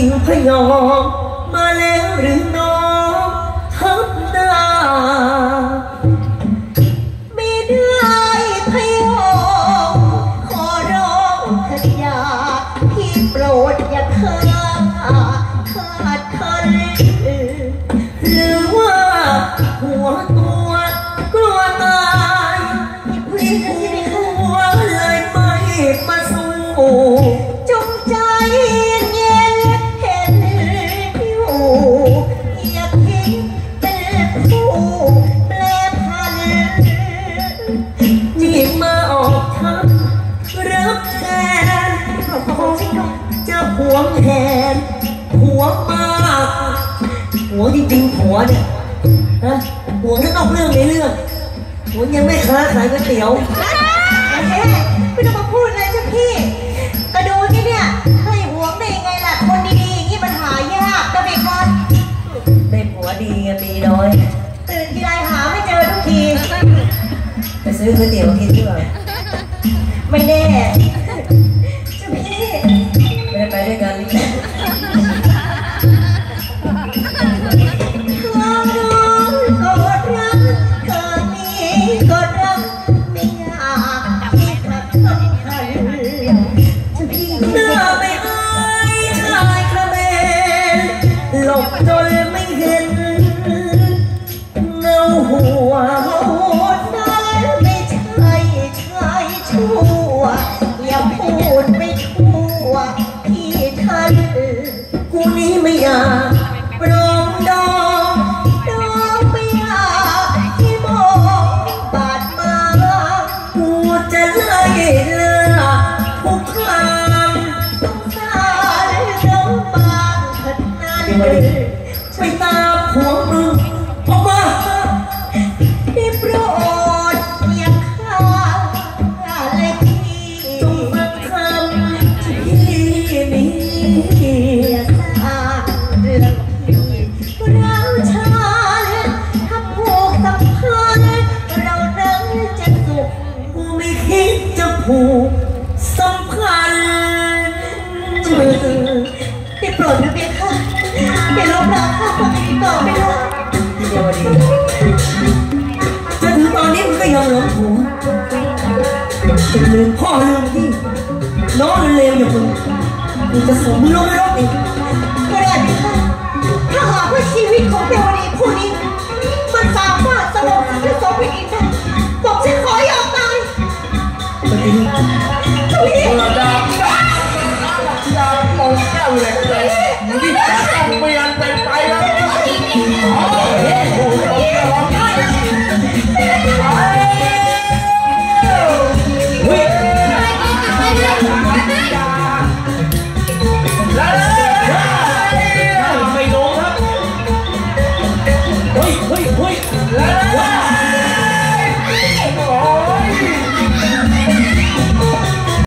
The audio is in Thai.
ญิงพยองมาแล้ว วงแหนหัวมากหัวจริงๆหัวเนี่ยฮะหัวทั้งนอกเรื่องในเรื่องหัวยังไม่ค้าขายก๋วยเตี๋ยว เอ๊ะไม่ต้องมาพูดเลยเจ้าพี่กระดูนี่เนี่ยให้หวงได้ยังไงล่ะ คนดีๆอย่างนี้มันหายากนะเบคอนได้ผัวดีกันมีน้อย ตื่นทีไรหาไม่เจอทุกที ไปซื้อก๋วยเตี๋ยวกินดีกว่าไม่แน่ เลือทุกครั้งสงสารน้องบางขนาดไปตามหัวมึงออกมาได้โปรดอย่าฆ่าเลยพี่จงฟังคำที่นี้ ดนะเบียค่ะอย่าลบล้างข้าความผิดต่อไปเลยเดี๋ยวดีจนถึงตอนนี้มึงก็ยังหลงผัวลืมพ่อลืมพี่น้องเลวอย่างมึงมึงจะสมมึงลงนรกอีกก็ได้ไหมคะถ้าหากว่าชีวิตของเบลนีผู้นี้ มันสามารถสลบและสมเป็นอินได้ผมจะขอยอมตายจริงทุกที Muli, tatang mo yan,